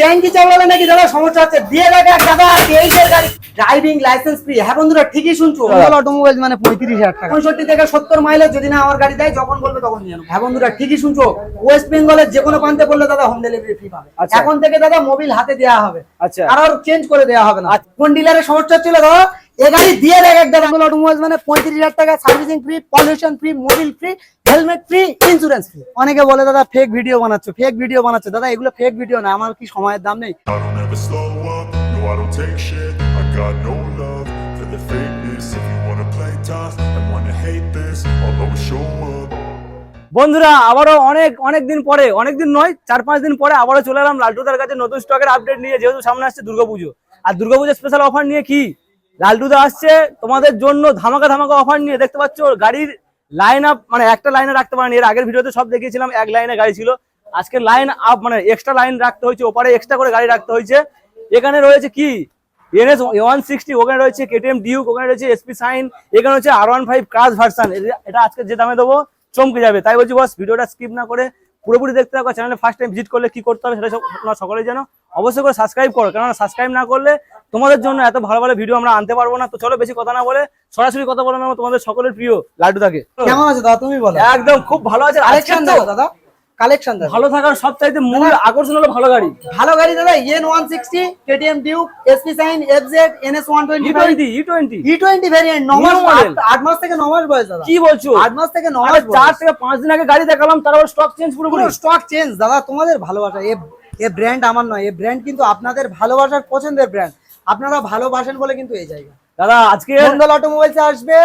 ট্যাঙ্কি চালালে নাকি দাদা সমস্যা হচ্ছে। দিয়ে রাখে এক দাদা তেইশের গাড়ি ড্রাইভিং লাইসেন্স ফ্রি হ্যাঁ বন্ধুরা ঠিকই শুনছো। অটোমোবাইল মানে পঁয়ত্রিশ হাজার টাকা। পঁয়ষট্টি থেকে সত্তর মাইলেজ যদি না আমার গাড়ি দেয় যখন বলবে তখন নিয়ে। হ্যাঁ বন্ধুরা ঠিকই শুনছো। ওয়েস্ট বেঙ্গলের যে কোনো প্রান্তে বললে দাদা হোম ডেলিভারি ফ্রি পাবে। আচ্ছা। এখন থেকে দাদা মোবিল হাতে দেওয়া হবে। আচ্ছা। আর চেঞ্জ করে দেওয়া হবে না। কোন ডিলারের সমস্যা ছিল দাদা? এ গাড়ি দিয়ে দেখ এক দাদা অটোমোবাইল মানে পঁয়ত্রিশ হাজার টাকা servicing free pollution free mobil free helmet free insurance free অনেকে বলে দাদা ফেক ভিডিও বানাচ্ছ ফেক ভিডিও বানাচ্ছ। দাদা এগুলো ফেক ভিডিও না আমার কি সময়ের দাম নেই? বন্ধুরা আবারও অনেক অনেক দিন পরে অনেক দিন নয় চার পাঁচ দিন পরে আবারও চলে এলাম লালটুদার কাছে নতুন স্টকের আপডেট নিয়ে যেহেতু সামনে আসছে দুর্গাপুজো। আর দুর্গাপুজো স্পেশাল অফার নিয়ে কি? লালটুদা আসছে, তোমাদের জন্য ধামাকা ধামাকা অফার নিয়ে দেখতে পাচ্ছ গাড়ির লাইন আপ মানে একটা লাইনে রাখতে পারেনি। এর আগের ভিডিওতে সব দেখিয়েছিলাম, এক লাইনে গাড়ি ছিল। আজকে লাইন আপ মানে এক্সট্রা লাইন রাখতে হয়েছে, ওপারে এক্সট্রা করে গাড়ি রাখতে হয়েছে। এখানে রয়েছে কি? এনএস ওয়ান সিক্সটি ওখানে রয়েছে কেটিএম ডিউক ওখানে রয়েছে এসপি সাইন এখানে হচ্ছে আর ওয়ান ফাইভ ক্রাস ভার্সান এটা আজকে যে দামে দেবো, চমকে যাবে। তাই বলছি, বস ভিডিওটা স্কিপ না করে পুরোপুরি দেখতে থাকো চ্যানেলে ফার্স্ট টাইম ভিজিট করলে কি করতে হবে সেটা সব- তোমরা সকলেই জানো। অবশ্যই করে সাবস্ক্রাইব করো কেননা সাবস্ক্রাইব না করলে তোমাদের জন্য এত ভালো ভালো ভিডিও আমরা আনতে পারব না। তো চলো বেশি কথা না বলে সরাসরি কথা বলে তোমাদের সকলের প্রিয় লাড্ডুদাকে কেমন আছে দাদা? তুমি বলো। একদম খুব ভালো আছে। দেখো দাদা। কালেকশন ভালো থাকার সব চাইতে মূল আকর্ষণ হলো ভালো গাড়ি। ভালো গাড়ি দাদা N one sixty KTM Duke SP shine FZ NS one E twenty twenty E twenty E twenty variant ন মাস আট- মাস থেকে ন মাস বয়স দাদা। কি বলছো? আট মাস থেকে ন আরে মাস চার থেকে পাঁচ দিন আগে গাড়ি দেখালাম তারপর স্টক চেঞ্জ পুরোপুরি। পুরো স্টক চেঞ্জ দাদা তোমাদের ভালোবাসা। এ এ ব্র্যান্ড আমার নয় এ ব্র্যান্ড কিন্তু আপনাদের ভালোবাসার পছন্দের ব্র্যান্ড আপনারা ভালোবাসেন বলে কিন্তু এই জায়গা। দাদা আজকে মন্ডল অটোমোবাইলস আসবে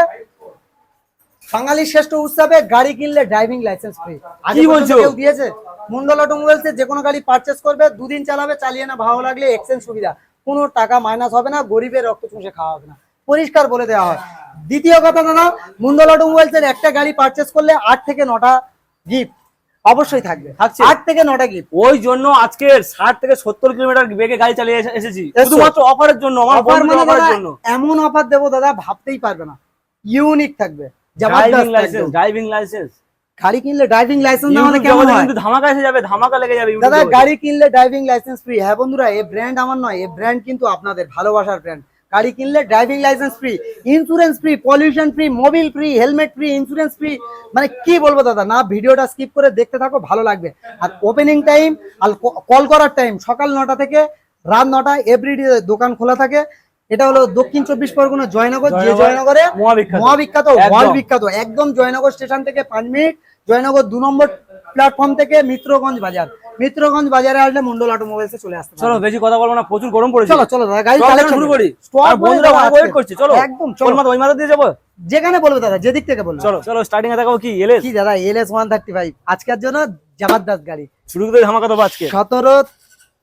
বাঙালির শ্রেষ্ঠ উৎসবে গাড়ি কিনলে ড্রাইভিং লাইসেন্স ফ্রি কি বলছো? কেউ দিয়েছে। মন্ডল অটোমোবাইলস যে কোনো গাড়ি পারচেস করবে দুদিন চালাবে চালিয়ে না ভালো লাগলে এক্সচেঞ্জ সুবিধা। কোনো টাকা মাইনাস হবে না গরিবের রক্ত চুষে খাওয়া হবে না। পরিষ্কার বলে দেওয়া হয়। দ্বিতীয় কথা দাদা মন্ডল অটোমোবাইলস এর একটা গাড়ি পারচেস করলে আট থেকে নটা গিফট অবশ্যই থাকবে। থাকছে? আট থেকে নটা গিফট ওই জন্য আজকে ষাট থেকে সত্তর কিলোমিটার বেগে গাড়ি চালিয়ে এসেছি। শুধুমাত্র অফারের জন্য আমার অফার মানে জন্য। এমন অফার দেবো দাদা ভাবতেই পারবে না। ইউনিক থাকবে। ড্রাইভিং লাইসেন্স ড্রাইভিং লাইসেন্স গাড়ি কিনলে ড্রাইভিং লাইসেন্স না হলে কেমন হয়? কিন্তু ধামাকা এসে যাবে ধামাকা লেগে যাবে দাদা গাড়ি কিনলে ড্রাইভিং লাইসেন্স ফ্রি হ্যাঁ বন্ধুরা এই ব্র্যান্ড আমার নয় এই ব্র্যান্ড কিন্তু আপনাদের ভালোবাসার ব্র্যান্ড গাড়ি কিনলে driving licence free insurance free pollution free mobil free helmet free insurance free মানে কি বলব দাদা না ভিডিওটা স্কিপ করে দেখতে থাকো ভালো লাগবে। আর ওপেনিং টাইম আর কল করার টাইম সকাল নটা থেকে রাত নটা এভরিডে দোকান খোলা থাকে। এটা হলো দক্ষিণ চব্বিশ পরগনা জয়নগর যে জয়নগরে মহাবিখ্যাত। বিখ্যাত একদম। জয়নগর স্টেশন থেকে পাঁচ মিনিট জয়নগর দু নম্বর প্ল্যাটফর্ম থেকে মিত্রগঞ্জ বাজার। মিত্রগঞ্জ বাজারে আসলে মন্ডল অটোমোবাইলসে চলে আসতে চলো বেশি কথা বলব না প্রচুর গরম পড়েছে। চলো চলো দাদা গাড়ি চলো, শুরু করি। আর বন্ধুরা ওয়েট। করছে চলো। একদম চলো। মাথা ওই মাথা দিয়ে যাব? যেখানে বলব দাদা যেদিক থেকে বলবে। চলো চলো স্টার্টিং এ দেখাবো কি এলএস কি দাদা L S one thirty five আজকের জন্য জবরদস্ত গাড়ি। শুরু করে ধামাকা দেবো আজকে। সতেরো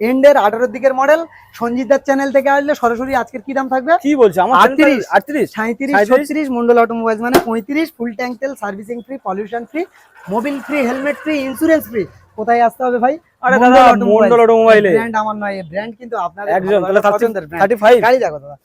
এন্ডের আঠারোর দিকের মডেল। সঞ্জিতার চ্যানেল থেকে আসলে সরাসরি আজকের কি দাম থাকবে? কি বলছে? আমার আটত্রিশ। আটত্রিশ? সাঁত্রিশ? ছত্রিশ মন্ডল অটোমোবাইলস মানে পঁয়ত্রিশ ফুল ট্যাঙ্ক তেল servicing free pollution free Mobil free helmet free insurance free কোথায় আসতে হবে ভাই? আরে দাদা, মন্ডল automobile ব্র্যান্ড আমার নয় এই ব্র্যান্ড কিন্তু আপনার একজন তাহলে গাড়ি দেখো দাদা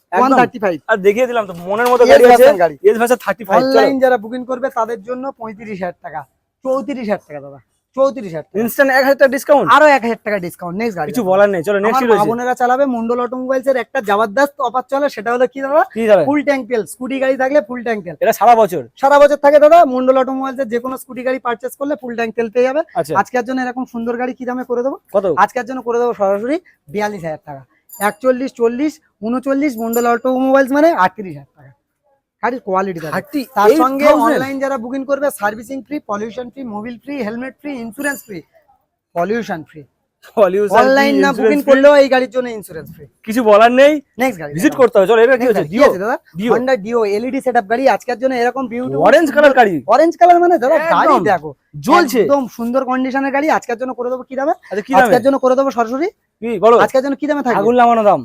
আর দেখিয়ে দিলাম তো মনের মতো গাড়ি আছে। এস ভাষা থার্টি ফাইভ অনলাইন যারা বুকিং করবে তাদের জন্য পঁয়ত্রিশ হাজার টাকা। চৌত্রিশ হাজার টাকা দাদা। চৌত্রিশ হাজার ইনস্ট্যান্ট এক হাজার টাকা ডিসকাউন্ট আরও এক হাজার টাকা ডিসকাউন্ট নেক্সট গাড়ি কিছু বলার নেই চলো নেক্সট আমার বোনেরা চালাবে মন্ডল অটোমোবাইলস এর একটা জবরদস্ত অফার চলে সেটা হলো কি দাদা? ফুল ট্যাঙ্ক তেল স্কুটি গাড়ি থাকলে ফুল ট্যাঙ্ক তেল। এটা সারা বছর? সারা বছর থাকে দাদা মন্ডল অটোমোবাইলস এর যে কোনো স্কুটি গাড়ি পারচেস করলে ফুল ট্যাঙ্ক তেল পেয়ে যাবে। আচ্ছা। আজকের জন্য এরকম সুন্দর গাড়ি কি দামে করে দেবো? কত? আজকের জন্য করে দেবো সরাসরি বিয়াল্লিশ হাজার টাকা। একচল্লিশ চল্লিশ উনচল্লিশ মন্ডল অটোমোবাইলস মানে আটত্রিশ হাজার টাকা। গাড়ির কোয়ালিটি তার সঙ্গে অনলাইন যারা বুকিং করবে servicing free pollution free Mobil free helmet free insurance free pollution free online না বুকিং করলেও এই গাড়ির জন্য ইন্স্যুরেন্স ফ্রি কিছু বলার নেই? নেক্সট গাড়ি ভিজিট করতে হবে। চলো এটা কি হচ্ছে? ডিও আছে দাদা? Dio Honda Dio LED setup গাড়ি আজকের জন্য এরকম অরেঞ্জ কালার গাড়ি। অরেঞ্জ কালার মানে দাদা গাড়ি দেখো। জ্বলছে। একদম সুন্দর কন্ডিশনের গাড়ি। আজকের জন্য করে দেবো কি দামে? আচ্ছা কি দামে? আজকের জন্য করে দেবো সরাসরি। কি বলো। আজকের জন্য কি দামে থাকবে? আগুন লাগানো দাম।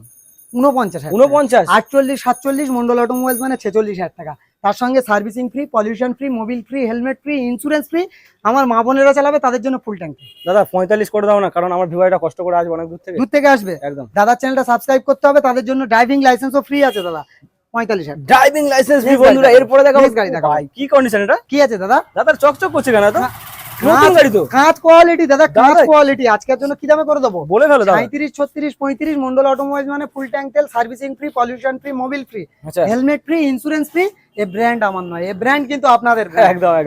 উনপঞ্চাশ। উনপঞ্চাশ আটচল্লিশ সাতচল্লিশ মন্ডল অটোমোবাইলস মানে ছেচল্লিশ হাজার টাকা। তার সঙ্গে servicing free pollution free Mobil free helmet free insurance free আমার মা বোনেরা চালাবে তাদের জন্য ফুল ট্যাঙ্ক দাদা পঁয়তাল্লিশ করে দাও না কারণ আমার ভিভাইটা কষ্ট করে আসবে অনেক দূর থেকে। দূর থেকে আসবে? একদম। দাদার চ্যানেলটা সাবস্ক্রাইব করতে হবে তাদের জন্য ড্রাইভিং লাইসেন্সও ফ্রি আছে দাদা। পঁয়তাল্লিশ হাজার ড্রাইভিং লাইসেন্স Next বন্ধুরা এরপরে Next গাড়ি। ভাই কি কন্ডিশন এটা? কি আছে দাদা? দাদার চকচক করছে কেন তো নতুন গাড়ি তো। কাঁচ কোয়ালিটি দাদা কাঁচ কোয়ালিটি আজকের জন্য কি দামে করে দেবো? বলে ফেলো সাঁত্রিশ ছত্রিশ পঁয়ত্রিশ মন্ডল অটোমোবাইল মানে ফুল ট্যাঙ্ক তেল servicing free pollution free Mobil free helmet free insurance free এ ব্র্যান্ড আমার নয়। এ ব্র্যান্ড কিন্তু আপনাদের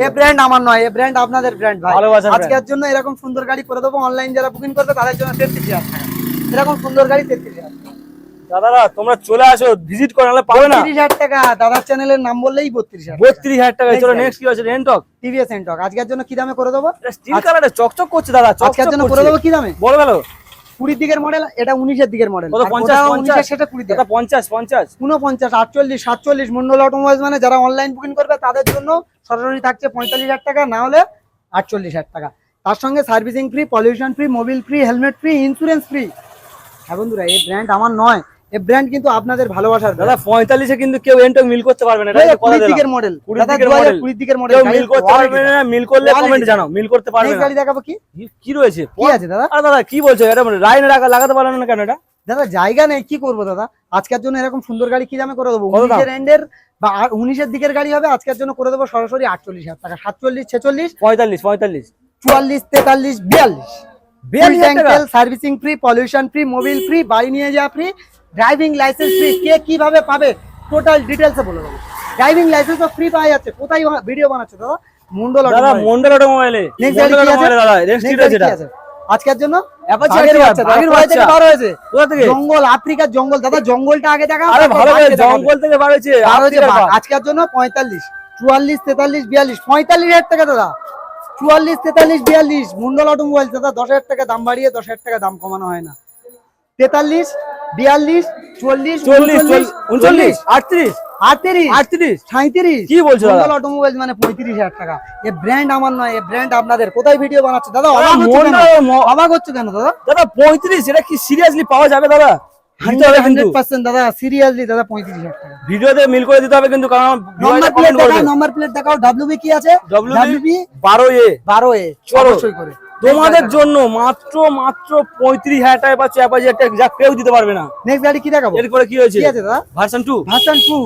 এ ব্র্যান্ড আমার নয়। এ ব্র্যান্ড আপনাদের ব্র্যান্ড ভাই। আজকের জন্য এরকম সুন্দর গাড়ি করে দেবো। অনলাইন যারা বুকিং করবে তাদের জন্য তেত্রিশ হাজার এরকম সুন্দর গাড়ি তেত্রিশ হাজার দাদারা তোমরা চলে আসো ভিজিট করে নাহলে পাবে না। তিরিশ হাজার টাকা দাদার চ্যানেলের নাম বললেই বত্রিশ হাজার বত্রিশ হাজার টাকা চলো নেক্সট কি আছে? রেন্টক টিভিএস এন্টক আজকের জন্য কি দামে করে দেবো? স্টিল কালারে চকচক করছে দাদা আজকের জন্য করে দেবো কি দামে? বলে ফেলো কুড়ির দিকের মডেল এটা উনিশের দিকের মডেল কত পঞ্চাশ পঞ্চাশ? উনিশের সেটা কুড়ি দিকে। দাদা পঞ্চাশ পঞ্চাশ। উনপঞ্চাশ আটচল্লিশ সাতচল্লিশ মন্ডল অটোমোবাইল মানে যারা অনলাইন বুকিং করবে তাদের জন্য সরাসরি থাকছে পঁয়তাল্লিশ হাজার টাকা না হলে আটচল্লিশ হাজার টাকা। তার সঙ্গে servicing free pollution free Mobil free helmet free insurance free হ্যাঁ বন্ধুরা এই ব্র্যান্ড আমার নয়। এই ব্র্যান্ড কিন্তু আপনাদের ভালোবাসার দাদা পঁয়তাল্লিশে কিন্তু কেউ এন্টক মিল করতে পারবে না কুড়ির দিকের মডেল দাদা দিকের দু হাজার কুড়ির দিকের মডেল মিল করতে পারবে না মিল করলে কমেন্ট জানাও মিল করতে পারবে না। গাড়ি দেখাবো কি? কি- রয়েছে? কি আছে দাদা? আরে দাদা কি বলছো? এটা রাইনে রাখা লাগাতে পারলেন না কেন এটা? দাদা জায়গা নেই কি করব দাদা? আজকের জন্য এরকম সুন্দর গাড়ি কি দামে করে দেবো? উনিশের এন্ডের বা উনিশের দিকের গাড়ি হবে আজকের জন্য করে দেবো সরাসরি আটচল্লিশ হাজার টাকা। সাতচল্লিশ ছেচল্লিশ পঁয়তাল্লিশ পঁয়তাল্লিশ। চুয়াল্লিশ তেতাল্লিশ বিয়াল্লিশ। Servicing free pollution free Mobil free বাড়ি নিয়ে যাওয়া ফ্রি ড্রাইভিং লাইসেন্স ফ্রি কে কীভাবে পাবে? টোটাল ডিটেলসে বলে দেবো। ড্রাইভিং লাইসেন্স তো ফ্রি পাওয়া যাচ্ছে। কোথায় ভিডিও বানাচ্ছে দাদা? মন্ডল দাদা মন্ডল অটোমোবাইলে অটোমোবাইলে দাদা নেক্সট এটা। আজকের জন্য? বাচ্চা, বাচ্চা বার হয়েছে। কোথা থেকে? জঙ্গল আফ্রিকার জঙ্গল। দাদা জঙ্গলটা আগে দেখা আরে ভালো করে জঙ্গল থেকে বার হয়েছে। আজকের জন্য পঁয়তাল্লিশ চুয়াল্লিশ তেতাল্লিশ বিয়াল্লিশ। পঁয়তাল্লিশ হাজার টাকা দাদা। চুয়াল্লিশ তেতাল্লিশ বিয়াল্লিশ। মন্ডল অটোমোবাইল দাদা দশ হাজার টাকা দাম বাড়িয়ে দশ হাজার টাকা দাম কমানো হয় না। তেতাল্লিশ বিয়াল্লিশ চল্লিশ চল্লিশ চল্লিশ, উনচল্লিশ আটত্রিশ আটত্রিশ আটত্রিশ। সাঁত্রিশ কি বলছো দাদা? অটোমোবাইল মানে পঁয়ত্রিশ হাজার টাকা। এ ব্র্যান্ড আমার নয় এ ব্র্যান্ড আপনাদের। কোথায় ভিডিও বানাচ্ছে? দাদা দাদা, অবাক হচ্ছে কেন? দাদা? দাদা পঁয়ত্রিশ এটা কি সিরিয়াসলি পাওয়া যাবে দাদা? দাদা সিরিয়াসলি দাদা পঁয়ত্রিশ হাজার টাকা। ভিডিওতে মিল করে দিতে হবে কিন্তু কারণ নম্বর প্লেট দেখাও নম্বর প্লেট দেখাও ডাব্লিউবি কি আছে? ডব্লিউ ডাব্লিউবি বারো এ বারো এ। অবশ্যই করে। তোমাদের জন্য মাত্র মাত্র পঁয়ত্রিশ হাজার টাকা পাচ্ছ অ্যাপাচি একটা যা কেউ দিতে পারবে না। নেক্সট গাড়ি কি দেখাবো? এরপরে কি হয়েছে? কি আছে দাদা? ভার্সন টু ভার্সন টু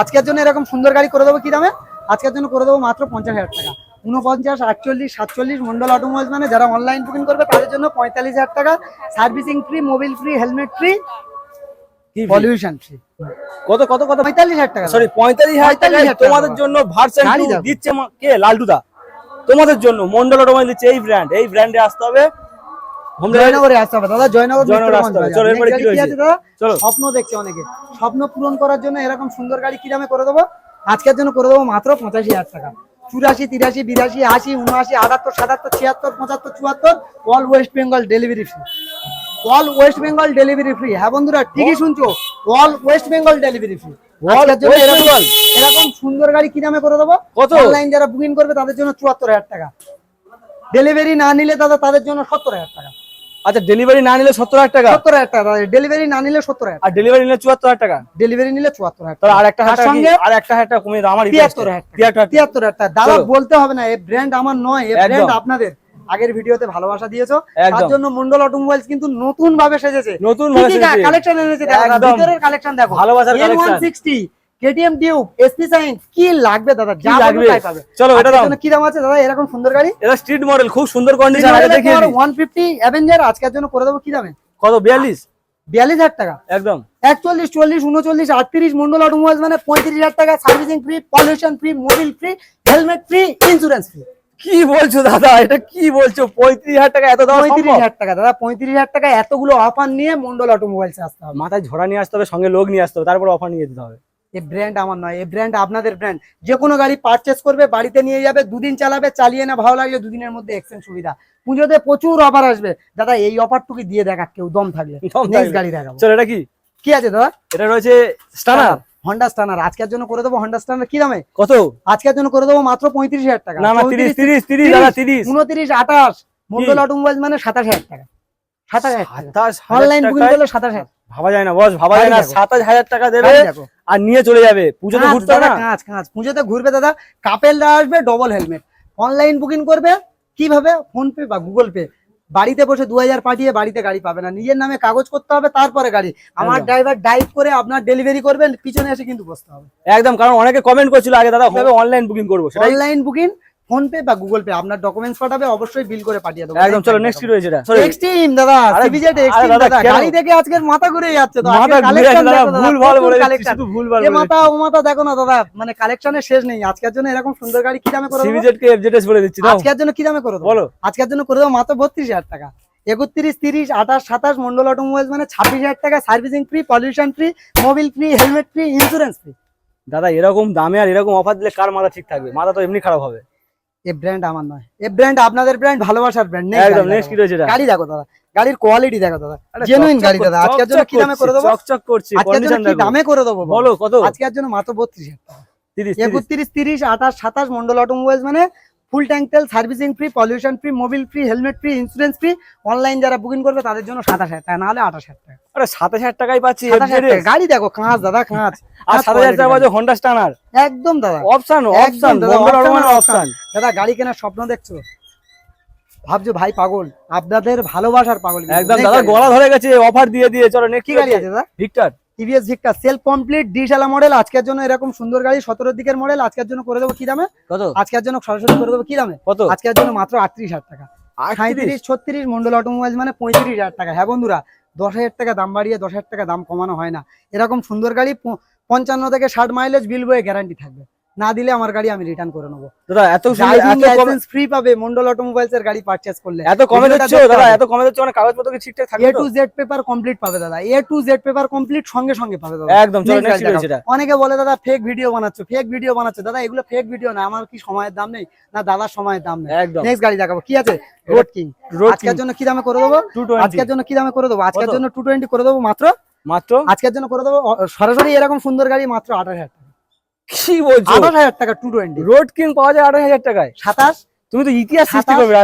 আজকের জন্য এরকম সুন্দর গাড়ি করে দেবো কি দামে? আজকের জন্য করে দেবো মাত্র পঞ্চাশ হাজার টাকা। উনপঞ্চাশ আটচল্লিশ সাতচল্লিশ মন্ডল অটোমোবাইল মানে যারা অনলাইন বুকিং করবে তাদের জন্য পঁয়তাল্লিশ হাজার টাকা। Servicing free Mobil free helmet free pollution free কত কত কত? পঁয়তাল্লিশ হাজার টাকা সরি পঁয়তাল্লিশ হাজার টাকা তোমাদের জন্য ভার্সন দিচ্ছে কে? লালটুদা। তোমাদের জন্য মন্ডল অটোমোবাইল দিচ্ছে এই ব্র্যান্ড এই ব্র্যান্ডে আসতে হবে। জয়নগরে আসতে হবে। দাদা জয়নগর আসতে হবে। চলো, এরপরে কি রয়েছে? চলো। স্বপ্ন দেখছে অনেকে। স্বপ্ন পূরণ করার জন্য এরকম সুন্দর গাড়ি কি দামে করে দেবো? আজকের জন্য করে দেবো মাত্র পঁচাশি হাজার টাকা। চুরাশি তিরাশি বিরাশি আশি উনআশি আটাত্তর সাতাত্তর ছিয়াত্তর পঁচাত্তর চুয়াত্তর all West Bengal delivery free all West Bengal delivery free হ্যাঁ বন্ধুরা ঠিকই শুনছো? All West Bengal delivery free? এরকম সুন্দর গাড়ি কি দামে করে দেবো? কত? অনলাইন যারা বুকিং করবে তাদের জন্য চুয়াত্তর হাজার টাকা। ডেলিভারি না নিলে দাদা তাদের জন্য সত্তর হাজার টাকা। আচ্ছা ডেলিভারি না নিলে সত্তর হাজার টাকা? সত্তর হাজার টাকা। ডেলিভারি না নিলে সত্তর হাজার আর ডেলিভারি নিলে চুয়াত্তর হাজার টাকা? ডেলিভারি নিলে চুয়াত্তর হাজার আর একটা হাজার সঙ্গে আর একটা হাজার টাকা কমিয়ে আমার তিয়াত্তর হাজার টাকা। তিয়াত্তর হাজার টাকা। দাদা বলতে হবে না এই ব্র্যান্ড আমার নয় এই। ব্র্যান্ড আপনাদের। আগের ভিডিওতে ভালোবাসা দিয়েছ তার জন্য মন্ডল অটোমোবাইলস কিন্তু নতুন ভাবে সেজেছে। নতুন ভাবে। কালেকশন এনেছে দেখো ভিতরের কালেকশন দেখো। ভালোবাসার collection। Sixty KTM tube SP Shine কি লাগবে দাদা? যা লাগবে? চলো, এটা দাও। কি দাম আছে? দাদা এরকম সুন্দর গাড়ি? এটা স্ট্রিট মডেল খুব সুন্দর কন্ডিশন আগে দেখিয়ে দিই। ওয়ান ফিফটি অ্যাভেঞ্জার আজকের জন্য করে দেবো কি দামে? কত বিয়াল্লিশ? বিয়াল্লিশ হাজার টাকা। একদম। একচল্লিশ চল্লিশ উনচল্লিশ আটত্রিশ মন্ডল অটোমোবাইল মানে পঁয়ত্রিশ হাজার টাকা servicing free pollution free Mobil free helmet free insurance free কি বলছো দাদা? এটা কি বলছো? পঁয়ত্রিশ হাজার টাকা এত দাম পঁয়ত্রিশ হাজার টাকা দাদা পঁয়ত্রিশ হাজার টাকা এতগুলো অফার নিয়ে মন্ডল অটোমোবাইলস আসতে হবে। মাথায় ঝোড়া নিয়ে আসতে হবে সঙ্গে লোক নিয়ে আসতে হবে তারপর অফার নিয়ে দিতে হবে। এই ব্র্যান্ড আমার নয় এই ব্র্যান্ড আপনাদের ব্র্যান্ড যে কোনো গাড়ি পারচেস করবে বাড়িতে নিয়ে যাবে দুদিন চালাবে চালিয়ে না ভালো লাগবে দুদিনের মধ্যে এক্সচেঞ্জ সুবিধা। পুজোতে প্রচুর অফার আসবে। দাদা এই অফারটুকু দিয়ে দেখা কেউ দম থাকলে। নেক্সট গাড়ি দেখাবো। চলো এটা কি? কি আছে দাদা? এটা রয়েছে স্টানার হন্ডা স্টানার আজকের জন্য করে দেবো হন্ডা স্টানার কি দামে? কত? আজকের জন্য করে দেবো মাত্র পঁয়ত্রিশ হাজার টাকা। না তিরিশ তিরিশ তিরিশ তিরিশ উনত্রিশ আঠাশ। মন্ডল অটোমোবাইল মানে সাতাশ হাজার টাকা। সাতাশ হাজার অনলাইন বুকিং করলে সাতাশ হাজার। ভাবা যায় না বস ভাবা যায় না। সাতাশ হাজার টাকা দেবে আর নিয়ে চলে যাবে। পুজোতে ঘুরতে দাদা, না? কাঁচ কাঁচ। পুজোতে ঘুরবে দাদা। কাপেলরা আসবে ডবল হেলমেট অনলাইন বুকিং করবে। কীভাবে? ফোন পে বা গুগল পে বাড়িতে বসে দু হাজার পাঠিয়ে বাড়িতে গাড়ি পাবে না। নিজের নামে কাগজ করতে হবে তারপরে গাড়ি। আমার ড্রাইভার ড্রাইভ করে আপনার ডেলিভারি করবেন পিছনে এসে কিন্তু বসতে হবে। একদম কারণ অনেকে কমেন্ট করছিল আগে দাদা অনলাইন বুকিং করব? অনলাইন বুকিং ফোন পে বা গুগল পে আপনার ডকুমেন্টস পাঠাবে অবশ্যই বিল করে পাঠিয়ে দেবো। একদম চলো নেক্সট কি রয়েছে এটা Sorry, এক্সট্রিম দাদা আরে এক্সট্রিম দাদা, গাড়ি দেখে আজকের মাথা ঘুরে যাচ্ছে তো মাথা ঘুরে যাচ্ছে দাদা, ভুল ভালো বলে শুধু ভুল ভালো এ বলে মাথা ও মাথা দেখো না দাদা মানে কালেকশনের শেষ নেই আজকের জন্য এরকম সুন্দর গাড়ি কি দামে করে দেবো? সিবিজেড কে এফজেডএস বলে দিচ্ছি দাও। আজকের জন্য কি দামে করে দেবো? বলো। আজকের জন্য করে দেবো মাত্র বত্রিশ হাজার টাকা। একত্রিশ তিরিশ আঠাশ সাতাশ মন্ডল অটোমোবাইলস মানে ছাব্বিশ হাজার টাকা servicing free pollution free Mobil free helmet free insurance free দাদা এরকম দামে আর এরকম অফার দিলে কার মাথা ঠিক থাকবে? মাথা তো এমনি খারাপ হবে। এ ব্র্যান্ড আমার নয়। এ ব্র্যান্ড আপনাদের ব্র্যান্ড ভালোবাসার ব্র্যান্ড একদম নেক্সট কি রয়েছে গাড়ি দেখো দাদা গাড়ির কোয়ালিটি দেখো দাদা। জেনুইন গাড়ি দাদা আজকের জন্য কি দামে করে দেবো? চকচক করছে আজকের জন্য কি দামে করে দেবো বলো? কত? আজকের জন্য মাত্র বত্রিশ হাজার টাকা। 30 30 একত্রিশ তিরিশ আঠাশ সাতাশ মন্ডল অটোমোবাইলস মানে ফুল ট্যাঙ্ক তেল servicing free pollution free Mobil free helmet free insurance free online যারা বুকিং করবে তাদের জন্য সাতাশ হাজার টাকা নাহলে আঠাশ হাজার টাকা। আরে 27000 টাকাই পাচ্ছি সাতাশ হাজার FZS টাকা। গাড়ি দেখো কাঁচ দাদা কাঁচ। আর 7000 টাকা স্টানার একদম দাদা। অপশন অপশন অপশন দাদা গাড়ি কেনার স্বপ্ন দেখছ? ভাবছ ভাই পাগল আপনাদের ভালোবাসার পাগল একদম দাদা গলা ধরে গেছে অফার দিয়ে দিয়ে চলো কি গাড়ি আছে দাদা? ভিক্টর টিভিএস ভিক্টা সেলফ কমপ্লিট ডিশালা মডেল আজকের জন্য এরকম সুন্দর গাড়ি সতেরো দিকের মডেল আজকের জন্য করে দেবো কি দামে? কত? আজকের জন্য সরাসরি করে দেবো কি দামে? কত? আজকের জন্য মাত্র আটত্রিশ হাজার টাকা। 38 সাঁত্রিশ ছত্রিশ মন্ডল অটোমোবাইল মানে পঁয়ত্রিশ হাজার টাকা। হ্যাঁ বন্ধুরা দশ হাজার টাকা দাম বাড়িয়ে দশ হাজার টাকা দাম কমানো হয় না। এরকম সুন্দর গাড়ি পঞ্চান্ন থেকে ষাট মাইলেজ বিল বয়ে গ্যারান্টি থাকবে। না দিলে আমার গাড়ি আমি রিটার্ন করে নেব। দাদা এত লাইসেন্স ফ্রি পাবে মন্ডল অটোমোবাইলস এর গাড়ি পারচেজ করলে। এত কমে দাদা এত কমে দিচ্ছ মানে কাগজপত্র কি ঠিকঠাক এ থাকবে টু জেড পেপার কমপ্লিট পাবে দাদা। A to Z paper complete সঙ্গে সঙ্গে পাবে দাদা। একদম অনেকে বলে দাদা ফেক ভিডিও বানাচ্ছো ফেক ভিডিও বানাচ্ছো। দাদা এগুলো ফেক ভিডিও না আমার কি সময়ের দাম নেই? না দাদার সময়ের দাম নেই। একদম। নেক্সট গাড়ি দেখাবো। কি আছে? রোড কিং রোড আজকের জন্য কি দামে করে দেবো? 220 আজকের জন্য কি দামে করে দেবো? আজকের জন্য টু টোয়েন্টি করে দেবো মাত্র? মাত্র? আজকের জন্য করে দেবো সরাসরি এরকম সুন্দর গাড়ি মাত্র আঠাশ হাজার কি বলছো? আঠাশ হাজার টাকা টু টোয়েন্টি রোড কিং পাওয়া যায় আঠাশ হাজার টাকায়। সাতাশ? তুমি তো ইতিহাস সৃষ্টি সাতাশ। করবে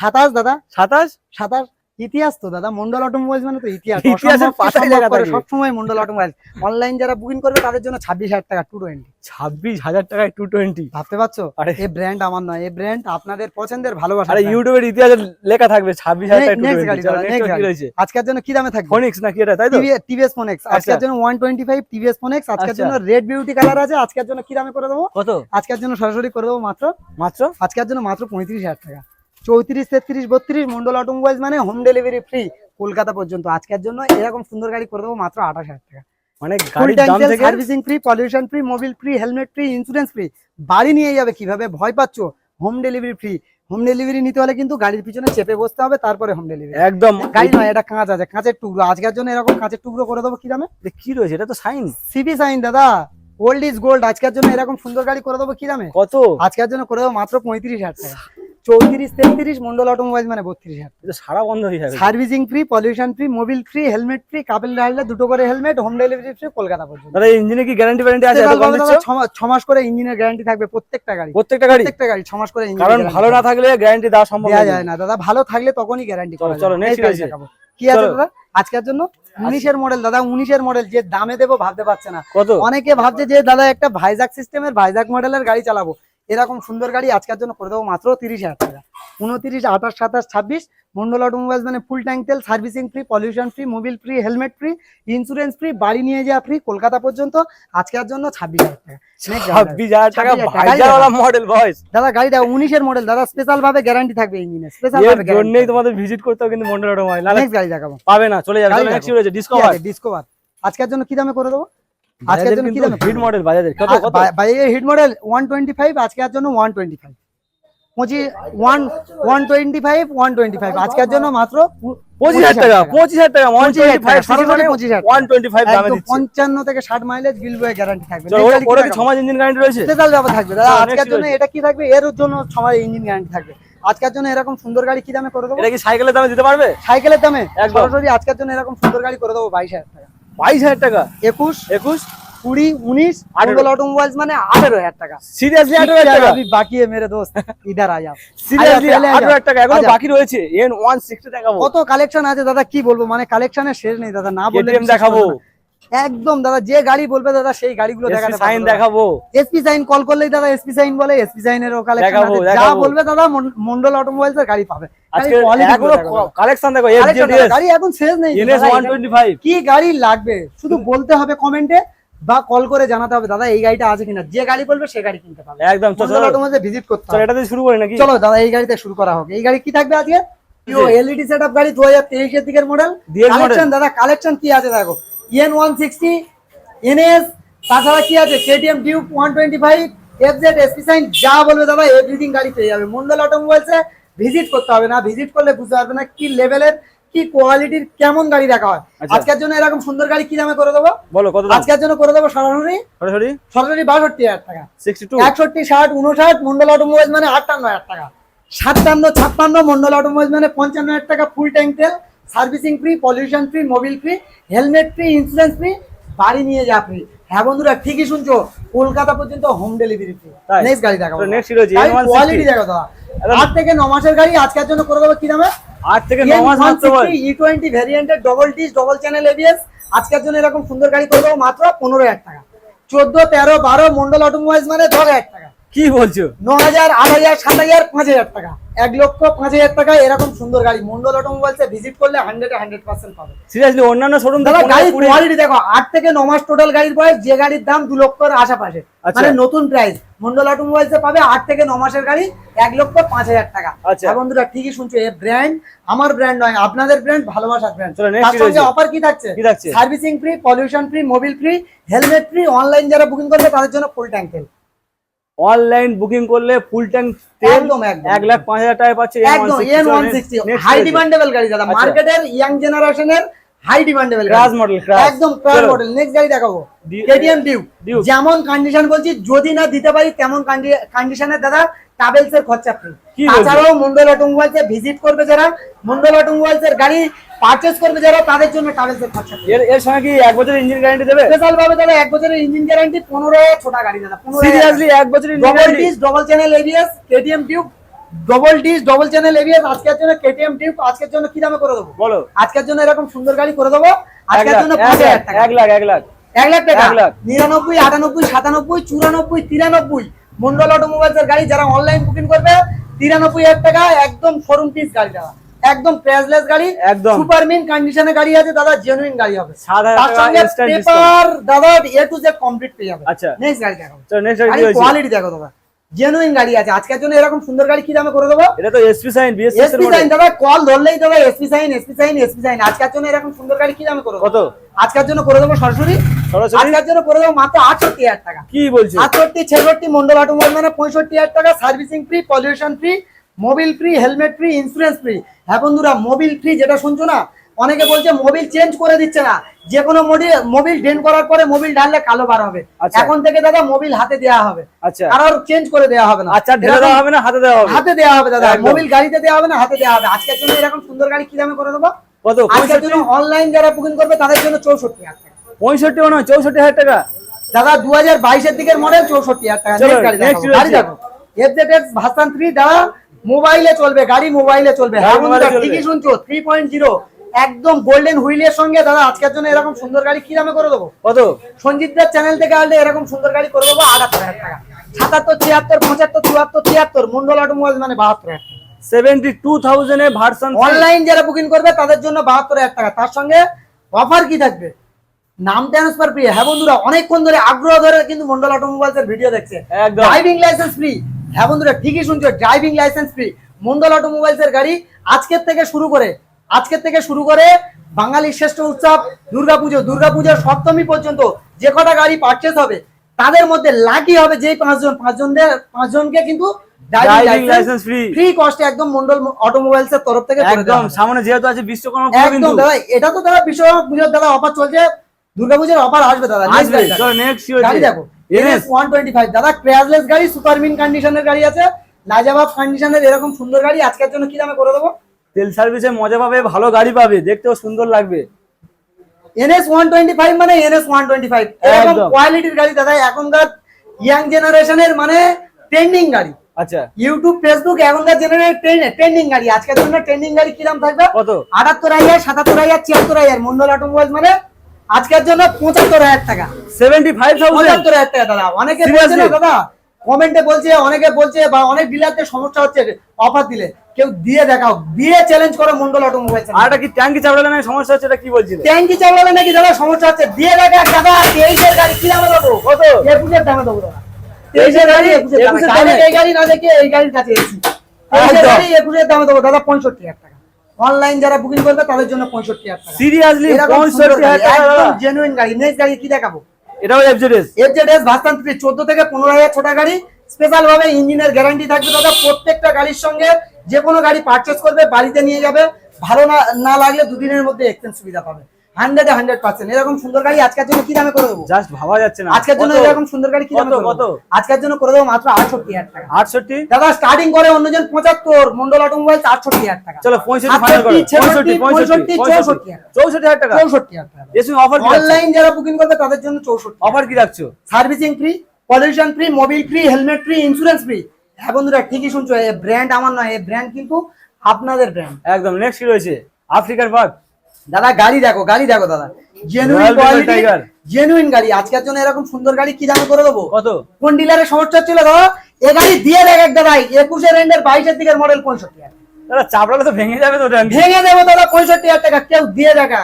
সাতাশ দাদা? সাতাশ? সাতাশ? ইতিহাস তো দাদা। মন্ডল অটোমোবাইল মানে তো ইতিহাস। থাকে। সবসময় মন্ডল অটোমোবাইল অনলাইন যারা বুকিং করবে তাদের জন্য ছাব্বিশ হাজার টাকা টু টোয়েন্টি ছাব্বিশ হাজার টাকায় টু টোয়েন্টি ভাবতে পারছ? এই ব্র্যান্ড আমার নয়। এই ব্র্যান্ড আপনাদের পছন্দের ভালোবাসা ইউটিউবের ইতিহাসে লেখা থাকবে ছাব্বিশ হাজার আজকের জন্য কি দামে থাকবে? ফোনিক্স নাকি এটা তাই তো? টিভিএস ফোনেক্স আজকের আচ্ছা। জন্য one twenty five TVS Phoenix আজকের আচ্ছা। জন্য রেড বিউটি কালার আছে। আজকের জন্য কি দামে করে দেবো? কত? আজকের জন্য সরাসরি করে দেবো মাত্র। মাত্র? আজকের জন্য মাত্র পঁয়ত্রিশ হাজার টাকা। চৌত্রিশ তেত্রিশ বত্রিশ মন্ডল অটোমোবাইলস মানে হোম ডেলিভারি ফ্রি কলকাতা পর্যন্ত। আজকের জন্য এরকম সুন্দর গাড়ি করে দেবো মাত্র আঠাশ হাজার টাকা। মানে servicing free pollution free Mobil free helmet free insurance free বাড়ি নিয়ে যাবে কীভাবে? ভয় পাচ্ছ? Home delivery free home delivery নিতে হলে কিন্তু গাড়ির পিছনে চেপে বসতে হবে তারপরে হোম ডেলিভারি একদম। গাড়ি নয় এটা কাঁচ আছে কাঁচের টুকরো। আজকের জন্য এরকম কাঁচের টুকরো করে দেবো কি দামে? কি রয়েছে? এটা তো সাইন সিবি সাইন দাদা। ওল্ড ইজ গোল্ড আজকের জন্য এরকম সুন্দর গাড়ি করে দেবো কি দামে? কত? আজকের জন্য করে দেবো মাত্র পঁয়ত্রিশ হাজার টাকা। চৌত্রিশ তেত্রিশ মন্ডল অটোমোবাইল মানে বত্রিশ হাজার। সারা বন্ধ হয়ে যাবে। Servicing free pollution free Mobil free helmet free couple রাখলে দুটো করে helmet home delivery free Kolkata পর্যন্ত। দাদা ইঞ্জিনে কি গ্যারান্টি ওয়ারেন্টি আছে? ছ মাস করে ইঞ্জিনের গ্যারান্টি থাকবে প্রত্যেকটা গাড়ি। প্রত্যেকটা গাড়ি? প্রত্যেকটা গাড়ি ছ মাস করে ইঞ্জিন কারণ ভালো না থাকলে গ্যারান্টি দেওয়া সম্ভব দেওয়া যায় না। দাদা ভালো থাকলে তখনই গ্যারান্টি চলো, চলো, রয়েছে। কি আছে দাদা? আজকের জন্য উনিশের মডেল দাদা উনিশের মডেল যে দামে দেবো ভাবতে পারছে না। অনেকে ভাবছে যে দাদা একটা ভাইজাক সিস্টেমের ভাইজাক মডেলের গাড়ি চালাবো। এরকম সুন্দর গাড়ি আজকের জন্য করে দেবো মাত্র তিরিশ হাজার টাকা। উনত্রিশ আঠাশ সাতাশ ছাব্বিশ মন্ডল অটোমোবাইল মানে ফুল ট্যাঙ্ক তেল servicing free pollution free Mobil free helmet free insurance free বাড়ি নিয়ে যাওয়া ফ্রি কলকাতা পর্যন্ত আজকের জন্য ছাব্বিশ হাজার টাকা। ছাব্বিশ হাজার টাকা 26,000 টাকা। ভাইজারওয়ালা মডেল বয়স দাদা গাড়িটা উনিশের মডেল দাদা স্পেশাল ভাবে গ্যারান্টি থাকবে ইঞ্জিনে স্পেশাল ভাবে জন্যই তোমাদের ভিজিট করতে হবে কিন্তু মন্ডল অটোমোবাইল নেক্সট গাড়ি দেখাবো। পাবে না চলে যাবে। ডিসকভার ডিসকভার আজকের জন্য কি দামে করে দেবো? আজকের জন্য কি কিন্তু হিট মডেল বাজাজের। কত কত? বাইরের hit model one twenty five আজকের জন্য ওয়ান টোয়েন্টি ফাইভ পঁচিশ one one twenty five one twenty five আজকের জন্য মাত্র পঁচিশ হাজার টাকা পঁচিশ হাজার টাকা। ওয়ান 25,000 টোয়েন্টি ফাইভ টাকা, সরাসরি 25,000 ওয়ান টোয়েন্টি ফাইভ দামে পঞ্চান্ন থেকে ষাট মাইলেজ বিল বয়ে গ্যারান্টি থাকবে। চলো ওরা কি ছ ইঞ্জিন গ্যারান্টি রয়েছে? স্পেশাল ব্যাপার থাকবে। দাদা আজকের জন্য এটা কি থাকবে? এর জন্য সময় ইঞ্জিন গ্যারান্টি থাকবে। আজকের জন্য এরকম সুন্দর গাড়ি কি দামে করে দেবো? এটা কি সাইকেলের দামে দিতে পারবে? সাইকেলের দামে। সরাসরি আজকের জন্য এরকম সুন্দর গাড়ি করে দেবো বাইশ হাজার টাকা। বাইশ হাজার টাকা। একুশ একুশ কুড়ি উনিশ আঠারো। অটোমোবাইলস মানে আঠারো হাজার টাকা। সিরিয়াসলি আঠারো হাজার টাকা? বাকি মেরে দোস্ত। ইধার আয়া সিরিয়াসলি আঠারো হাজার টাকা এখন বাকি রয়েছে। এন ওয়ান সিক্সটি টাকা কত কালেকশন আছে দাদা কি বলব? মানে কালেকশনের শেষ নেই দাদা না বলে দেখাবো। একদম দাদা যে গাড়ি বলবে দাদা সেই গাড়িগুলো দেখাতে সাইন দেখাবো। এসপি সাইন কল করলেই দাদা এসপি সাইন বলে এসপি সাইনের ও কালেকশন যা বলবে দাদা মন্ডল অটোমোবাইলস এর গাড়ি পাবে। কালেকশন দেখো গাড়ি এখন শেষ নেই। কি গাড়ি লাগবে? শুধু বলতে হবে কমেন্টে বা কল করে জানাতে হবে দাদা এই গাড়িটা আছে কিনা। যে গাড়ি বলবে সে গাড়ি কিনতে পারবে। একদম চল। অটোমোবাইলসে ভিজিট করতে হবে। এটা দিয়ে শুরু করি নাকি? চলো দাদা এই গাড়িতে শুরু করা হোক। এই গাড়ি কি থাকবে আজকে? এলইডি সেটআপ গাড়ি দু হাজার তেইশের দিকের মডেল কালেকশন দাদা কালেকশন কি আছে দেখো। ইএন ওয়ান সিক্সটি এনএস তাছাড়া কি আছে? KTM Duke one twenty five FZ SP Shine যা বলবে দাদা এভরিথিং গাড়ি পেয়ে যাবে। মন্ডল অটোমোবাইলসে ভিজিট করতে হবে না ভিজিট করলে বুঝতে পারবে না কি লেভেলের কি কোয়ালিটির কেমন গাড়ি রাখা হয়। আচ্ছা। আজকের জন্য এরকম সুন্দর গাড়ি কি দামে করে দেবো? বলো কত আজকের জন্য করে দেবো সরাসরি? সরাসরি? সরাসরি বাষট্টি হাজার টাকা। একষট্টি ষাট উনষাট মন্ডল অটোমোবাইল মানে আটান্ন হাজার টাকা। সাতান্ন ছাপ্পান্ন মন্ডল অটোমোবাইল মানে পঞ্চান্ন হাজার টাকা ফুল ট্যাঙ্ক তেল। Servicing free pollution free Mobil free helmet free insurance free বাড়ি নিয়ে যা ফ্রি। হ্যাঁ বন্ধুরা ঠিকই শুনছো কলকাতা পর্যন্ত হোম ডেলিভারি ফ্রি নেক্সট গাড়ি দেখাবো। ছিল যে N160 কোয়ালিটি দেখো দাদা। আট থেকে ন মাসের গাড়ি আজকের জন্য করে দেবো কি দামে? আট থেকে ন মাস মাত্র E twenty ভ্যারিয়েন্টের double disc double channel ABS আজকের জন্য এরকম সুন্দর গাড়ি করে দেবো মাত্র পনেরো হাজার টাকা। চোদ্দ তেরো বারো মন্ডল অটোমোবাইলস মানে দশ হাজার টাকা। কি বলছো? ন হাজার আট হাজার সাত হাজার পাঁচ হাজার টাকা। এক লক্ষ পাঁচ হাজার টাকা এরকম সুন্দর গাড়ি। মন্ডল অটোমোবাইলসে ভিজিট করলে হান্ড্রেড হান্ড্রেড পার্সেন্ট পাবে। সিরিয়াসলি অন্যান্য শোরুম দাদা গাড়ির কোয়ালিটি দেখো আট থেকে ন মাস টোটাল গাড়ির বয়স যে গাড়ির দাম দু লক্ষর আশেপাশে। আচ্ছা। মানে নতুন প্রাইস মন্ডল অটোমোবাইলসে পাবে আট থেকে ন মাসের গাড়ি এক লক্ষ পাঁচ হাজার টাকা। আচ্ছা। হ্যাঁ বন্ধুরা ঠিকই শুনছো এ ব্র্যান্ড আমার ব্র্যান্ড নয় আপনাদের ব্র্যান্ড ভালোবাসার ব্র্যান্ড তার সঙ্গে অফার কি থাকছে? কি থাকছে? Servicing free pollution free Mobil free helmet free online যারা বুকিং করবে তাদের জন্য ফুল ট্যাঙ্ক তেল। অনলাইন বুকিং করলে ফুল ট্যাঙ্ক তেল একদম। এক লাখ পাঁচ হাজার টাকা পাচ্ছে একদম N one sixty high demandable গাড়ি দাদা। মার্কেটের ইয়াং জেনারেশনের হাই ডিমান্ডেবল ক্রাশ মডেল একদম ক্রাশ মডেল নেক্সট গাড়ি দেখাবো। কেটিএম ডিউ যেমন কন্ডিশন বলছি যদি না দিতে পারি তেমন কন্ডিশনের দাদা ট্রাভেলস এর খরচা ফ্রি তাছাড়াও মন্ডল অটোমোবাইলস ভিজিট করবে যারা মন্ডল অটোমোবাইলস এর গাড়ি পারচেজ করবে যারা তাদের জন্য ট্রাভেলস এর খরচা এর এর সঙ্গে কি এক বছর ইঞ্জিন গ্যারান্টি দেবে? স্পেশাল ভাবে দাদা এক বছরের ইঞ্জিন গ্যারান্টি পনেরো ছোটা গাড়ি দাদা পনেরো সিরিয়াসলি এক বছর engine guarantee double channel ABS KTM tube double disc double channel ABS আজকের জন্য কেটিএম টিউব আজকের জন্য কি দামে করে দেবো? বলো। আজকের জন্য এরকম সুন্দর গাড়ি করে দেবো আজকের জন্য এক পাঁচ লাখ হাজার টাকা। এক লাখ এক লাখ। এক লাখ টাকা? এক লাখ। নিরানব্বই আটানব্বই সাতানব্বই চুরানব্বই তিরানব্বই। মন্ডল অটোমোবাইলস এর গাড়ি যারা অনলাইন বুকিং করবে তিরানব্বই হাজার টাকা একদম শোরুম পিস গাড়ি দাদা একদম প্রাইসলেস গাড়ি। একদম। সুপার মিন কন্ডিশনে গাড়ি আছে দাদা জেনুইন গাড়ি হবে। তার সঙ্গে পেপার দাদা এ টু জেড কমপ্লিট পেয়ে যাবে। আচ্ছা। নেক্সট গাড়ি চলো নেক্সট হয়েছে কোয়ালিটি দেখো দাদা। জেনুইন গাড়ি আছে। আজকের জন্য এরকম সুন্দর গাড়ি কি দামে করে দেবো? এটা তো এসপি সাইন এসপি সাইন দাদা কল ধরলেই দাদা SP Shine SP Shine SP Shine আজকের জন্য এরকম সুন্দর গাড়ি কি দামে করে কত? আজকের জন্য করে দেবো সরাসরি। সরাসরি? আজকের জন্য করে দেবো মাত্র আটষট্টি হাজার টাকা। কি বলছো আটষট্টি ছেষট্টি মন্ডল অটোমোবাইল মানে পঁয়ষট্টি হাজার টাকা। Servicing free pollution free Mobil free helmet free insurance free হ্যাঁ বন্ধুরা মোবিল ফ্রি যেটা শুনছো না অনেকে বলছে মোবিল চেঞ্জ করে দিচ্ছে না। যে কোনো মোবিল ডেন করার পরে মোবিল ঢাললে কালো বার হবে। আচ্ছা। এখন থেকে দাদা মোবিল হাতে দেওয়া হবে। আচ্ছা। কারোর চেঞ্জ করে দেওয়া হবে না। আচ্ছা ঢেলে দেওয়া হবে না হাতে দেওয়া হবে? হাতে দেওয়া হবে দাদা। মোবিল গাড়িতে দেওয়া হবে না হাতে দেওয়া হবে। আজকের জন্য এরকম সুন্দর গাড়ি কি দামে করে দেবো? কত? আজকের জন্য অনলাইন যারা বুকিং করবে তাদের জন্য চৌষট্টি হাজার টাকা। পঁয়ষট্টি মনে হয় চৌষট্টি হাজার টাকা? দাদা দু হাজার বাইশের দিকের মডেল চৌষট্টি হাজার টাকা। গাড়ি। দেখো ভার্সন থ্রি দাদা মোবাইলে চলবে গাড়ি মোবাইলে চলবে। হ্যাঁ। ঠিকই শুনছো থ্রি পয়েন্ট জিরো একদম গোল্ডেন হুইলের সঙ্গে দাদা আজকের জন্য এরকম সুন্দর গাড়ি কি দামে করে দেবো? কত? সঞ্জিতদার চ্যানেল থেকে আসলে এরকম সুন্দর গাড়ি করে দেবো আটাত্তর হাজার টাকা। সাতাত্তর ছিয়াত্তর পঁচাত্তর চুয়াত্তর তিয়াত্তর মন্ডল অটোমোবাইল মানে বাহাত্তর হাজার seventy two thousand version online যারা বুকিং করবে তাদের জন্য বাহাত্তর হাজার টাকা। তার সঙ্গে অফার কি থাকবে? নাম ট্রান্সফার ফ্রি হ্যাঁ বন্ধুরা অনেকক্ষণ ধরে আগ্রহ ধরে কিন্তু মন্ডল অটোমোবাইলস এর ভিডিও দেখছে। ড্রাইভিং লাইসেন্স ফ্রি হ্যাঁ বন্ধুরা ঠিকই শুনছো driving licence free Mondal automobiles এর গাড়ি আজকের থেকে শুরু করে আজকের থেকে শুরু করে বাঙালির শ্রেষ্ঠ উৎসব দুর্গাপুজো দুর্গাপুজোর সপ্তমী পর্যন্ত যে কটা গাড়ি পারচেস হবে তাদের মধ্যে লাকি হবে যেই পাঁচজন। পাঁচজনদের পাঁচজনকে কিন্তু Driving license free। ফ্রি কস্টে একদম মন্ডল অটোমোবাইলস এর তরফ থেকে একদম সামনে যেহেতু আছে বিশ্বকর্মা পুজো কিন্তু। দাদা এটা তো দাদা বিশ্বকর্মা পুজোর দাদা অফার চলছে দুর্গাপুজোর অফার আসবে দাদা আসবে চলো নেক্সট কি গাড়ি দেখো NS NS one twenty five দাদা ক্র্যাশলেস গাড়ি সুপার মিন কন্ডিশনের গাড়ি আছে লাজাবাব কন্ডিশনের এরকম সুন্দর গাড়ি আজকের জন্য কি দামে করে দেবো? তেল সার্ভিসে মজা পাবে ভালো গাড়ি পাবে দেখতেও সুন্দর লাগবে। এনএস ওয়ান টোয়েন্টি ফাইভ মানে এনএস ওয়ান টোয়েন্টি ফাইভ। এরকম। কোয়ালিটির গাড়ি দাদা এখনকার ইয়াং জেনারেশনের মানে ট্রেন্ডিং গাড়ি। আচ্ছা। ইউটিউব ফেসবুক এখনকার জেনারেশন ট্রেন্ডিং গাড়ি। আজকের জন্য ট্রেন্ডিং গাড়ি কি দাম থাকবে? কত? আটাত্তর হাজার সাতাত্তর হাজার ছিয়াত্তর হাজার মন্ডল অটোমোবাইল মানে আজকের জন্য পঁচাত্তর হাজার টাকা। সেভেন্টি ফাইভ পঁচাত্তর হাজার টাকা দাদা। অনেকে দাদা কমেন্টে বলছে অনেকে বলছে বা অনেক ডিলারদের সমস্যা হচ্ছে অফার দিলে। কেউ দিয়ে দেখাও। দিয়ে চ্যালেঞ্জ করো মন্ডল অটোমোবাইলস আর এটা কি ট্যাঙ্কি চাপড়ালে না সমস্যা হচ্ছে এটা কি বলছিল? ট্যাঙ্কি চালালে নাকি দাদা সমস্যা হচ্ছে? দিয়ে দেখা দাদা তেইশের গাড়ি কি দামে দেবো? কত? একুশের দামে দেবো দাদা। তেইশের গাড়ি? একুশের দামে? এই গাড়ি না দেখে এই গাড়ির কাছে এসেছি। তেইশের গাড়ি একুশের দামে দেবো। দাদা পঁয়ষট্টি হাজার টাকা। অনলাইন যারা বুকিং করবে তাদের জন্য পঁয়ষট্টি হাজার টাকা। সিরিয়াসলি পঁয়ষট্টি হাজার টাকা একদম জেনুইন গাড়ি। নেক্সট গাড়ি কি দেখাবো? এটাও এফজেডএস এফজেডএস ভাস্তান থ্রি চোদ্দ থেকে পনেরো হাজার ছোটা গাড়ি। স্পেশাল ভাবে ইঞ্জিনের গ্যারান্টি থাকবে দাদা। প্রত্যেকটা গাড়ির সঙ্গে যে কোনো গাড়ি পারচেস করবে বাড়িতে নিয়ে যাবে ভালো না না লাগলে দুদিনের মধ্যে এক্সচেঞ্জ সুবিধা পাবে। হান্ড্রেড হান্ড্রেড পার্সেন্ট এরকম সুন্দর গাড়ি আজকের জন্য কি দামে করে দেবো? জাস্ট ভাবা যাচ্ছে না। আজকের জন্য এরকম সুন্দর গাড়ি কি দামে কত? আজকের জন্য করে দেবো মাত্র আটষট্টি হাজার টাকা। আটষট্টি? দাদা স্টার্টিং করে অন্যজন পঁচাত্তর মন্ডল অটোমোবাইল আটষট্টি হাজার টাকা। চলো পঁয়ষট্টি ছেষট্টি, চৌষট্টি। চৌষট্টি হাজার টাকা। চৌষট্টি হাজার টাকা। অফার অনলাইন যারা বুকিং করবে তাদের জন্য চৌষট্টি অফার কি রাখছো? Servicing free pollution free Mobil free helmet free insurance free হ্যাঁ বন্ধুরা ঠিকই শুনছো এই ব্র্যান্ড আমার নয় এই ব্র্যান্ড কিন্তু আপনাদের ব্র্যান্ড একদম নেক্সট কি রয়েছে? আফ্রিকার বাঘ দাদা গাড়ি দেখো গাড়ি দেখো দাদা। Genuine quality. জেনুইন গাড়ি। আজকের জন্য এরকম সুন্দর গাড়ি কি দামে করে দেবো? কত? কোন ডিলারের সমস্যা ছিল দাদা এ গাড়ি দিয়ে দেখ এক দাদা একুশের এন্ডের বাইশের দিকের মডেল পঁয়ষট্টি দাদা চাপড়ালে তো ভেঙে যাবে তো ভেঙে দেবো দাদা পঁয়ষট্টি হাজার টাকা। কেউ দিয়ে দেখা।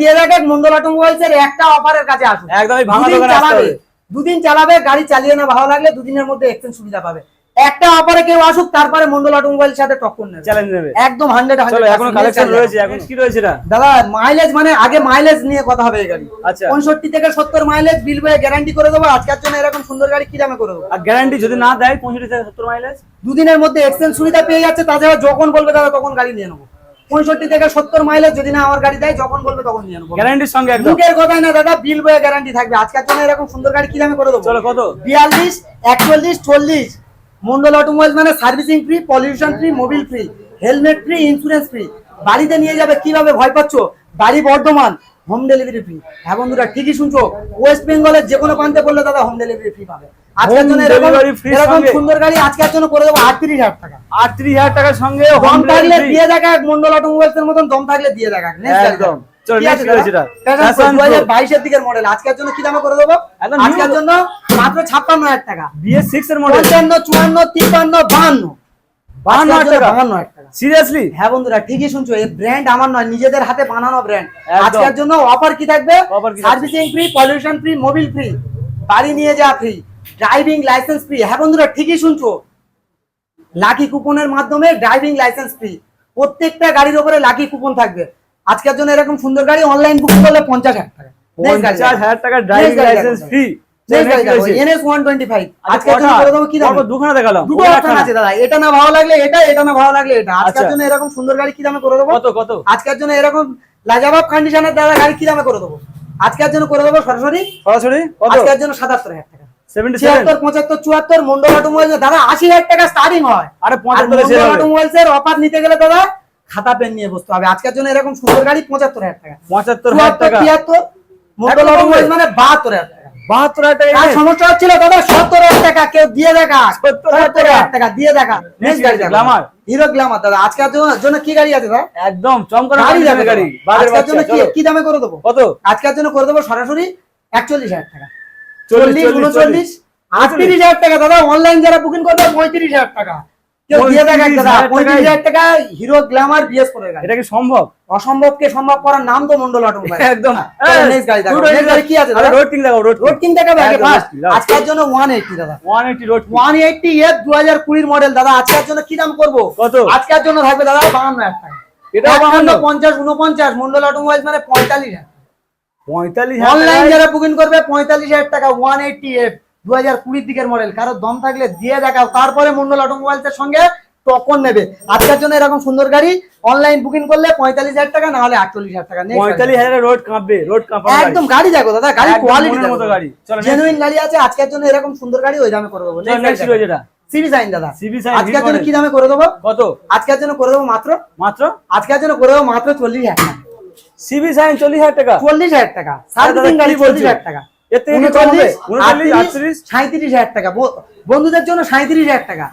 দিয়ে দেখা মন্ডল অটোমোবাইলস এর একটা অফারের কাছে আসুন একদম ভাঙা দোকানে আসতে। দুদিন চালাবে গাড়ি চালিয়ে না ভালো লাগলে দুদিনের মধ্যে এক্সচেঞ্জ সুবিধা পাবে। একটা অফারে কেউ আসুক তারপরে মন্ডল অটোমোবাইলের সাথে টক্কর নেবে। চ্যালেঞ্জ নেবে। একদম হান্ড্রেড চলো এখনও কালেকশন রয়েছে এখন কি রয়েছে এটা? দাদা মাইলেজ মানে আগে মাইলেজ নিয়ে কথা হবে এই গাড়ি। আচ্ছা। পঁয়ষট্টি থেকে সত্তর মাইলেজ বিল বয়ে গ্যারান্টি করে দেবো আজকের জন্য এরকম সুন্দর গাড়ি কি দামে করে দেবো? আর গ্যারান্টি যদি না দেয় পঁয়ষট্টি থেকে সত্তর মাইলেজ দুদিনের মধ্যে এক্সচেঞ্জ সুবিধা পেয়ে যাচ্ছে তাছাড়া যখন বলবে দাদা তখন গাড়ি নিয়ে নেব। পঁয়ষট্টি থেকে সত্তর মাইলেজ যদি না আমার গাড়ি দেয় যখন বলবে তখন নিয়ে নেব। গ্যারান্টির সঙ্গে একদম। মুখের কথাই না দাদা বিল বয়ে গ্যারান্টি থাকবে। আজকের জন্য এরকম সুন্দর গাড়ি কি দামে করে দেবো? চলো কত? বিয়াল্লিশ একচল্লিশ চল্লিশ। মন্ডল অটোমোবাইল মানে servicing free pollution free Mobil free helmet free insurance free বাড়িতে নিয়ে যাবে কীভাবে ভয় পাচ্ছ? বাড়ি বর্ধমান হোম ডেলিভারি ফ্রি হ্যাঁ বন্ধুরা ঠিকই শুনছো। ওয়েস্ট বেঙ্গলের যে কোনো প্রান্তে বললে দাদা হোম ডেলিভারি ফ্রি পাবে। আজকের জন্য এরকম delivery free এরকম সঙ্গে। সুন্দর গাড়ি আজকের জন্য করে দেবো আটত্রিশ হাজার টাকা। আটত্রিশ হাজার টাকার সঙ্গে দম থাকলে দিয়ে দেখা মন্ডল অটোমোবাইলস এর মতন দম থাকলে দিয়ে দেখা। একদম। চলো, next কি রয়েছে এটা? Passion দু Pro। হাজার বাইশের দিকের মডেল আজকের জন্য কি দামে করে দেবো? আজকের জন্য মাত্র ছাপ্পান্ন হাজার টাকা। বিএস সিক্স এর মডেল পঞ্চান্ন চুয়ান্ন তিপ্পান্ন বাহান্ন। বাহান্ন টাকা বাহান্ন টাকা। সিরিয়াসলি হ্যাঁ বন্ধুরা ঠিকই শুনছো এই ব্র্যান্ড আমার নয় নিজেদের হাতে বানানো ব্র্যান্ড আজকের জন্য অফার কি থাকবে? কি থাকবে? Servicing free pollution free Mobil free বাড়ি নিয়ে যাওয়া ফ্রি ড্রাইভিং লাইসেন্স ফ্রি। হ্যাঁ বন্ধুরা ঠিকই শুনছো। লাকি কুপনের মাধ্যমে ড্রাইভিং লাইসেন্স ফ্রি। প্রত্যেকটা গাড়ির উপরে লাকি কুপন থাকবে। আজকের জন্য এরকম সুন্দর গাড়ি অনলাইন বুকিং করলে পঞ্চাশ হাজার টাকা। পঞ্চাশ হাজার টাকা ড্রাইভিং লাইসেন্স ফ্রি। Next গাড়ি দেখো, NS 125 আজকের জন্য করে দেবো কি দামে? দুখানা দেখালাম। দুটো ওটা অপশন একখানা। আছে দাদা। এটা না ভালো লাগলে এটা এটা না ভালো লাগলে এটা। আজকের আচ্ছা। জন্য এরকম সুন্দর গাড়ি কি দামে করে দেবো? কত কত? আজকের জন্য এরকম লাজাবাব কন্ডিশনের দাদা গাড়ি কি দামে করে দেবো? আজকের জন্য করে দেবো সরাসরি। সরাসরি? আজকের জন্য সাতাত্তর হাজার টাকা। ছিয়াত্তর পঁচাত্তর চুয়াত্তর মন্ডল দাদা আশি হাজার টাকা স্টার্টিং হয়। আরে পঁচাত্তরে অটোমোবাইলস এর অফার নিতে গেলে দাদা খাতা পেন নিয়ে বসতে হবে। আজকের জন্য এরকম সুন্দর গাড়ি পঁচাত্তর হাজার টাকা। পঁচাত্তর হাজার টাকা। তিয়াত্তর মন্ডল মানে বাহাত্তর হাজার টাকা। বাহাত্তর হাজার টাকা সমস্যা হচ্ছিল দাদা সত্তর হাজার টাকা কেউ দিয়ে দেখা। সত্তর হাজার টাকা। দিয়ে দেখা। গাড়ি। হিরো গ্লামার দাদা। আজকের জন্য- কি গাড়ি আছে দাদা? একদম চমকানো গাড়ি গাড়ি যাবে গাড়ি। গাড়ি আজকের জন্য কি কি দামে করে দেবো? কত? আজকের জন্য করে দেবো সরাসরি একচল্লিশ হাজার টাকা। চল্লিশ, চল্লিশ চল্লিশ, উনচল্লিশ আটত্রিশ হাজার টাকা দাদা অনলাইন যারা বুকিং করবে পঁয়ত্রিশ হাজার টাকা। কেউ দিয়ে দেখা দাদা 35,000 পঁয়ত্রিশ হাজার টাকা হিরো গ্ল্যামার বিএস করে এটা কি সম্ভব? অসম্ভবকে সম্ভব করার নাম তো মন্ডল অটোমোবাইল। একদম। নেক্সট গাড়ি দেখো নেক্সট গাড়ি কি আছে রোড কিং দেখো রোড রোড কিং দেখাবে আগে ফার্স্ট আজকের জন্য ওয়ান এইটটি দাদা। One eighty road one eighty F দু হাজার কুড়ির মডেল দাদা আজকের জন্য কি দাম করব? কত? আজকের জন্য থাকবে দাদা বাহান্ন হাজার টাকা। 52? পঞ্চাশ উনপঞ্চাশ মন্ডল অটোমোবাইল মানে পঁয়তাল্লিশ হাজার পঁয়তাল্লিশ অনলাইন যারা বুকিং করবে পঁয়তাল্লিশ হাজার টাকা ওয়ান এইটটি এফ দু হাজার কুড়ির দিকের মডেল কারও দম থাকলে দিয়ে দেখাও। তারপরে মন্ডল সঙ্গে নেবে। আজকের জন্য এরকম সুন্দর গাড়ি অনলাইন বুকিং করলে পঁয়তাল্লিশ হাজার টাকা না হলে আটচল্লিশ হাজার টাকা। পঁয়তাল্লিশ হাজার রোড কাঁপবে রোড একদম গাড়ি দেখো দাদা গাড়ি একদম কোয়ালিটি মনের মতো গাড়ি। জেনুইন গাড়ি আছে আজকের জন্য এরকম সুন্দর গাড়ি ওই দামে করে দেবো। সিবি সাইন দাদা। আজকের জন্য কি দামে করে দেবো? কত? আজকের জন্য করে দেবো মাত্র? মাত্র? আজকের জন্য করে দেবো মাত্র চল্লিশ হাজার টাকা। সিবি সাইন চল্লিশ হাজার টাকা। চল্লিশ হাজার টাকা। সার্ভিসিং গাড়ি চল্লিশ হাজার টাকা। এর থেকে কি কম হবে? উনচল্লিশ, আটত্রিশ? সাঁত্রিশ হাজার টাকা। বন্ধুদের জন্য সাঁত্রিশ হাজার টাকা।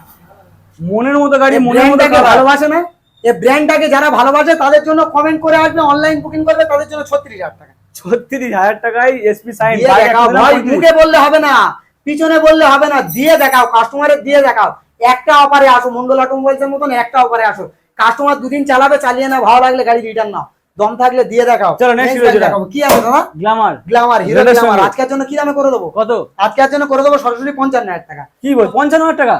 মনের মতো গাড়ি মনের মতো ভালোবাসে না? এই ব্র্যান্ডটাকে যারা ভালোবাসে তাদের জন্য কমেন্ট করে আসবে অনলাইন বুকিং করবে তাদের জন্য ছত্রিশ হাজার টাকা। ছত্রিশ হাজার টাকায় এসপি সাইন দেখাও মুখে বললে হবে না পিছনে বললে হবে না দিয়ে দেখাও কাস্টমারের দিয়ে দেখাও। একটা অফারে আসো মন্ডল অটোমোবাইলসের মতন একটা অফারে আসো। কাস্টমার দুদিন চালাবে চালিয়ে না ভালো লাগলে গাড়ি রিটার্ন নাও। দম থাকলে দিয়ে দেখাও। চলো, গাড়ি যেটা। দেখাবো কি আছে দাদা গ্লামার গ্লামার হিরো সঙ্গে। আজকের জন্য কি দামে করে দেবো? কত? আজকের জন্য করে দেবো সরাসরি পঞ্চান্ন হাজার টাকা। কি বল? পঞ্চান্ন হাজার টাকা?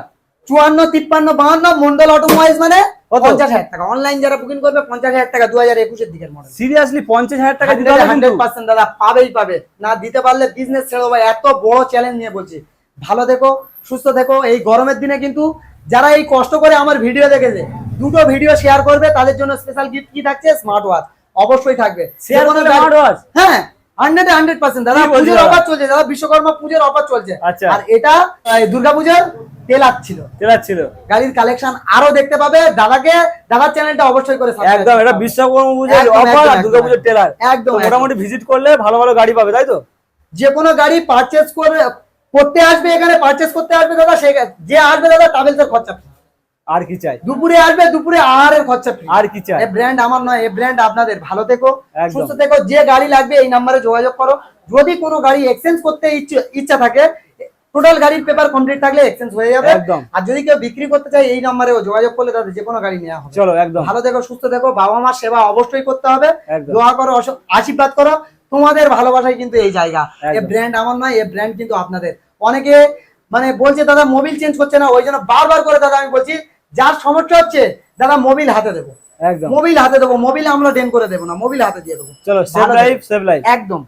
চুয়ান্ন তিপ্পান্ন বাহান্ন মন্ডল অটোমোবাইলস মানে কত? পঞ্চাশ হাজার টাকা। অনলাইন যারা বুকিং করবে পঞ্চাশ হাজার টাকা দু হাজার একুশের দিকের মডেল সিরিয়াসলি পঞ্চাশ হাজার টাকা দিতে হবে কিন্তু? হান্ড্রেড পার্সেন্ট দাদা পাবেই পাবে। না দিতে পারলে বিজনেস ছেড়ে দেবো। এত বড় চ্যালেঞ্জ নিয়ে বলছি। ভালো দেখো সুস্থ দেখো এই গরমের দিনে কিন্তু যারা এই কষ্ট করে আমার ভিডিও দেখেছে দুটো ভিডিও শেয়ার করবে তাদের জন্য স্পেশাল গিফট কি থাকছে? স্মার্ট ওয়াচ অবশ্যই থাকবে। যে কোনো গাড়ি- smart watch? হ্যাঁ হান্ড্রেড হান্ড্রেড পার্সেন্ট দাদা পুজোর অফার চলছে। দাদা বিশ্বকর্মা পুজোর অফার চলছে। আর এটা দুর্গা পুজোর তেল ছিল। গাড়ির কালেকশন আরও দেখতে পাবে। দাদাকে দাদার চ্যানেলটা অবশ্যই করে একদম এটা করতে বিশ্বকর্মা পুজোর অফার আর টেলার একদম, মোটামুটি ভিজিট করলে ভালো ভালো গাড়ি পাবে তাই তো? যে কোনো গাড়ি পারচেজ করে করতে আসবে এখানে পারচেজ করতে আসবে দাদা সে যে আসবে দাদা ট্রাভেলসের খরচা। আর কি চাই? দুপুরে আসবে দুপুরে আহারের খরচা আর কি চাই? এই ব্র্যান্ড আমার নয় এই ব্র্যান্ড আপনাদের। ভালো থেকো সুস্থ থেকো যে গাড়ি লাগবে এই নাম্বারে যোগাযোগ করো। যদি কোনো গাড়ি এক্সচেঞ্জ করতে ইচ্ছা থাকে টোটাল গাড়ির পেপার কমপ্লিট থাকলে এক্সচেঞ্জ হয়ে যাবে। একদম। আর যদি কেউ বিক্রি করতে চায় এই নাম্বারে যোগাযোগ করলে তাদের যে কোনো গাড়ি নেওয়া হবে। চলো একদম। ভালো থেকো সুস্থ থেকো বাবা মার সেবা অবশ্যই করতে হবে। দোয়া করো আশীর্বাদ করো। তোমাদের ভালোবাসাই কিন্তু এই জায়গা। এই ব্র্যান্ড আমার নয় এই ব্র্যান্ড কিন্তু আপনাদের। অনেকে মানে বলছে দাদা মোবিল চেঞ্জ করছে না। ওই জন্য বারবার করে দাদা আমি বলছি যার সমস্যা হচ্ছে দাদা মোবিল হাতে দেবো। একদম। মোবিল হাতে দেবো মোবিল আমরা ডেন করে দেবো না মোবিল হাতে দিয়ে দেবো। চলো সেভ লাইফ সেভ লাইফ একদম।